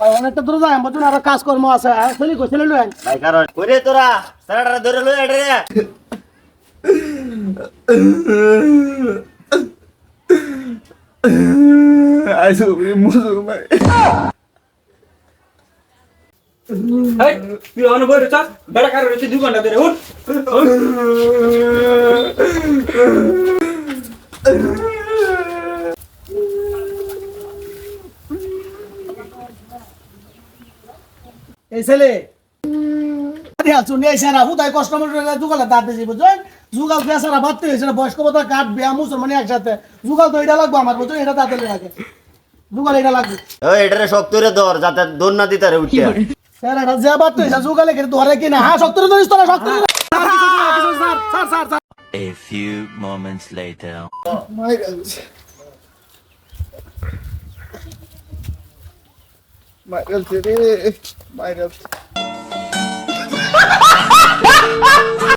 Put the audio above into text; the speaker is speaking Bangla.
ভাই অনেকটা দূরে যাই বুঝুন আরও কাজকর্ম আছে হ্যাঁ? চলি গো ছেলে লুয়েন ভাই কারণ কইরে তোরা সারাটা ধরে লই রে। আইসো মুসুক ভাই। হেই, তুই অন বই রেছ বেড়া কার রয়েছে দু ঘণ্টা ধরে উঠ। এই ছেলে। হুদাই কষ্ট জুগালে দাঁত দিয়েছি বুঝছেন? জুগাল পেশারা বাড়তে হয়েছে বয়স্ক কথা কাঠ বেয়া মুসলমানি একসাথে। জুগাল তো এটা লাগবে আমার বুঝছেন? এটা দাঁতে লাগে। জুগাল এটা লাগবে। ওই এটা রে শক্ত রে ধর যাতে দৌড় না দিতে রে স্যার এটা যে বাড়তে হয়েছে জুগালে কিন্তু ধরে কিনা। হ্যাঁ সত্তর ধরিস তোরা sir A few moments later. মাইরাস Mayral TV. Eh,